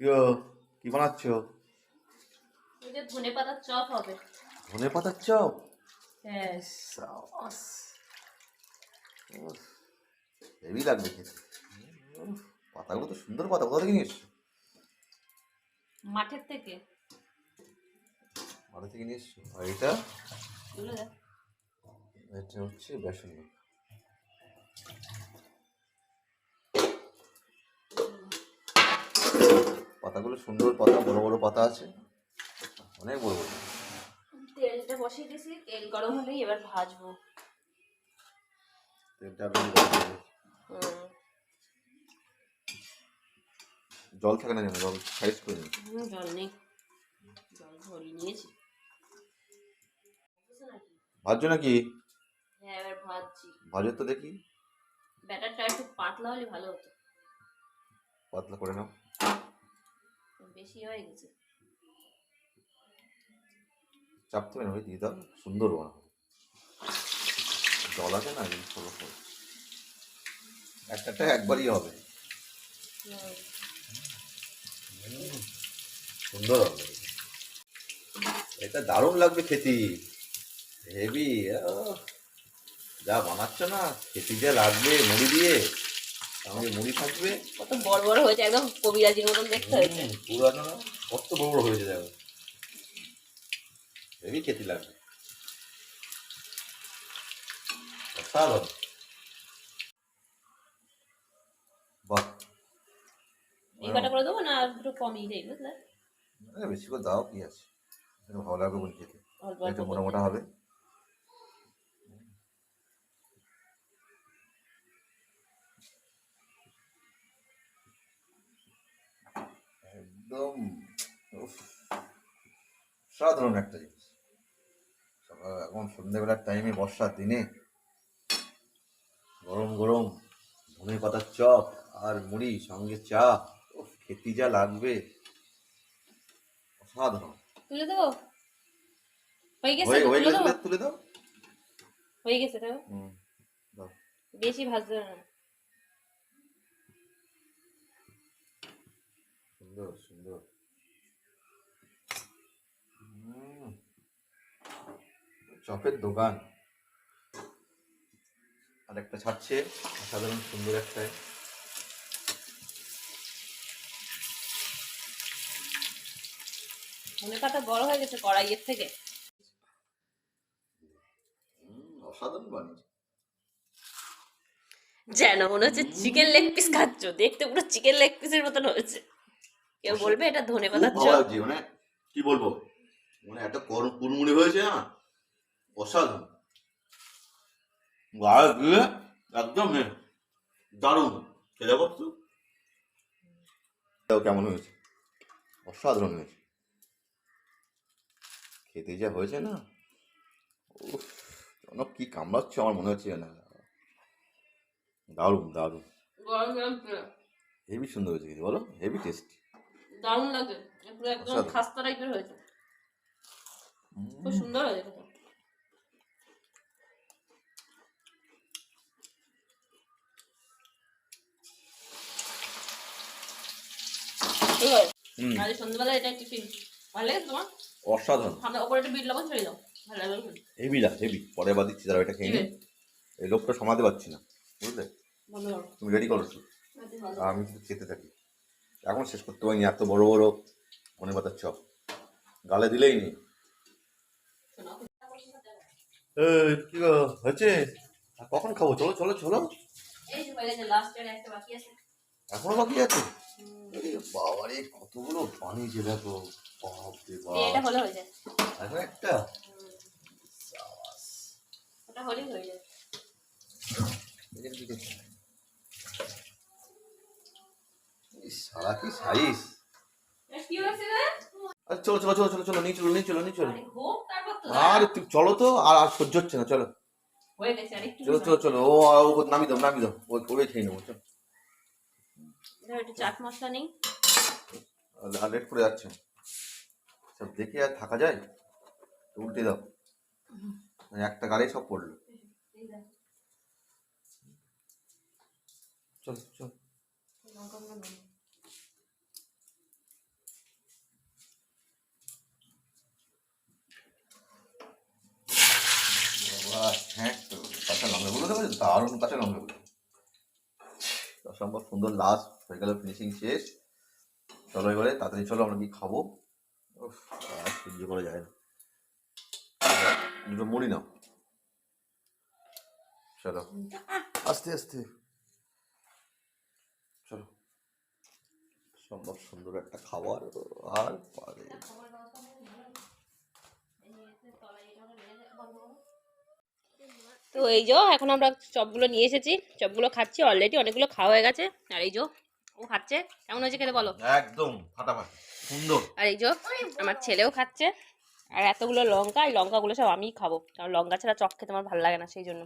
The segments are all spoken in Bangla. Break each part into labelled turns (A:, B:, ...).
A: কিও কি বানাচ্ছ?
B: ধনে পাতার চপ হবে।
A: ধনে পাতার চপ?
B: হ্যাঁ
A: হেভি লাগবে খেতে। পাতাগুলো তো সুন্দর পাতা কোথা থেকে নিয়ে এসছো?
B: মাঠের থেকে।
A: মাঠে থেকে নিয়ে এসছো? আর এটা? এটা হচ্ছে বেসন। পাতাগুলো সুন্দর পাতা বড় বড় পাতা আছে। অনেক বড় বড়।
B: তেলটা বসিয়ে দিয়েছি তেল গরম হলেই এবার ভাজবো।
A: তেলটা জল থাকে না যেন জল সাইজ করে
B: জল নেই। জল ভরিয়ে নিয়েছি?
A: ভাজছো নাকি?
B: হ্যাঁ এবার ভাজছি।
A: ভাজো তো দেখি।
B: ব্যাটারটা একটু পাতলা হলে ভালো হতো।
A: পাতলা করে নাও।
B: বেশি হয়ে গেছে।
A: চাপতে হবে ওই দিয়ে দাও, সুন্দর বানাবো জল আছে না এই একটা একটা একবারই হবে। সুন্দর হবে। এটা দারুণ লাগবে খেতে। হেভি যা বানাচ্ছ না, খেতে যা লাগবে, মুড়ি দিয়ে সঙ্গে মুড়ি থাকবে।
B: কত বড় বড় হয়েছে একদম কবিরাজির মতন দেখতে হয়েছে।
A: পুরানো কত বড় বড় হয়েছে দেখো। হেভি খেতে লাগবে। অসাধারণ বাহ।
B: এই কটা করে দেবো না একটু কমিয়ে দেয় বুঝলে?
A: বেশি করে দাও কি আছে? ভালো লাগবে বলে খেতে। মোটা মোটা হবে। একদম উফ, সাধারণ একটা জিনিস। সকাল এখন সন্ধ্যেবেলার টাইমে বর্ষার দিনে গরম গরম ধনে পাতার চপ আর মুড়ি সঙ্গে চা খেতে যা লাগবে। অসাধারণ।
B: তুলে দেবো? হয়ে গেছে? তুলে
A: দাও?
B: হয়ে গেছে
A: দাও।
B: বেশি ভাজতে হবে না।
A: সুন্দর সুন্দর। চপের দোকান। আর একটা ছাড়ছে অসাধারণ সুন্দর একটা।
B: বড় হয়ে গেছে কড়াইয়ের থেকে।
A: অসাধারণ বানিয়েছে।
B: যেন মনে হচ্ছে চিকেন লেগ পিস খাচ্ছ। দেখতে পুরো চিকেন লেগ পিসের মতন হয়েছে। কেউ বলবে এটা ধনে পাতার চপ।
A: মানে কি বলব? মানে একটা করম কুড়মুড়ি হয়েছে না অসাধারণ। গায়ে দিয়ে একদম দারুণ। খেয়ে দেখো তো। কেমন হয়েছে। অসাধারণ হয়েছে। খেতে যা হয়েছে না? উফ জনক কি কামড়াচ্ছে আমার মনে হচ্ছে না দারুণ দারুণ। হেভি সুন্দর হয়েছে বলো? হেভি টেস্টি
B: দারুণ লাগে পুরো একদম খাস্তা টাইপের হয়েছে। খুব সুন্দর হয়েছে আজ সন্ধ্যাবেলা এটা টিফিন। ভালো লাগে তোমার?
A: অসাধারণ।
B: সামনে ওপরে একটা বিট লবণ ছেড়ে দাও। ভালো লাগবে
A: হেভি পরে দিচ্ছি এটা খেয়ে এই লোকটা সমাতে পারছি না বুঝলে? তুমি রেডি করো।
B: আচ্ছা,
A: আমি খেতে থাকি। এখন শেষ করতে পারিনি এত বড় বড় মনে পাতার চপ গালে দিলেই নি। কি হয়েছে? কখন খাব? চলো চলো চলো।
B: এখনও বাকি আছে?
A: বাবারে কতগুলো বানিয়েছে দেখো বাপরে বাপ। একটা?
B: হলেই হয়ে যায়
A: দেখে দেখে। ইস, সারা কি সাইজ? চলো চলো চলো চলো চলো নিয়ে চলো নিয়ে চলো নিয়ে চলো।
B: আরে
A: চলো তো আর আর সহ্য হচ্ছে না চলো।
B: হয়ে গেছে আর একটু
A: চলো চলো চলো ও ও নামি দাও নামি দাও ও ওরে খেয়ে নেব চলো।
B: চাট মশলা নেই।
A: আর লেট করে যাচ্ছে। সব দেখে আর থাকা যায়? তো উল্টে দাও। মানে একটা গাড়ি সব পড়ল। চল চল
B: লঙ্কা গুঁড়ো নেই।
A: দারুণ কাঁচা লঙ্কাগুলো অসম্ভব সুন্দর লাস্ট হয়ে গেল ফিনিশিং শেষ। চলো এবারে তাড়াতাড়ি চলো, আমরা কি খাব? সহ্য করা যায় না। দুটো মুড়ি নাও। চলো। আস্তে আস্তে। চলো। সম্ভব সুন্দর একটা খাবার। আর পারে।
B: তো এই যো এখন আমরা চপগুলো নিয়ে এসেছি। চপগুলো খাচ্ছি অলরেডি অনেকগুলো খাওয়া হয়ে গেছে। আর এই যো ও খাচ্ছে। কেমন হয়েছে খেতে বলো?
A: একদম ফাটাফাটি সুন্দর।
B: আর এই যো আমার ছেলেও খাচ্ছে। আর এতগুলো লঙ্কা এই লঙ্কাগুলো সব আমিই খাব। কারণ লঙ্কা ছাড়া চপ খেতে আমার ভালো লাগে না সেই জন্য।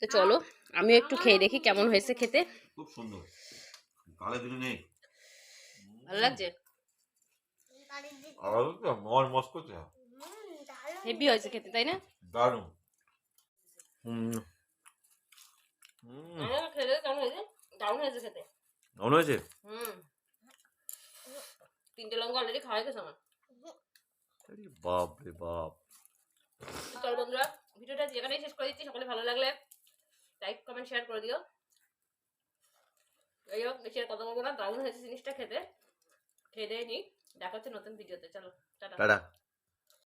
B: তো চলো আমিও একটু খেয়ে দেখি কেমন হয়েছে খেতে।
A: খুব সুন্দর। নেই।
B: ভালো লাগছে? হেভি হয়েছে খেতে তাই না?
A: দারুণ হুম হুম
B: খেতে কেমন হয়েছে দারুণ হয়েছে তিনটে লঙ্কা অলরেডি খাওয়া গেছে আমার
A: বাপ রে বাপ।
B: চল বন্ধুরা ভিডিওটা যেখানেই শেষ করে দিচ্ছি সকলে ভালো লাগলে লাইক কমেন্ট শেয়ার করে দিও। যাই হোক বেশি আর কথা বলব না দারুণ হয়েছে জিনিসটা খেতে। খেয়ে দিয়ে নিই দেখা হচ্ছে নতুন ভিডিওতে চলো টাটা।
A: টাটা।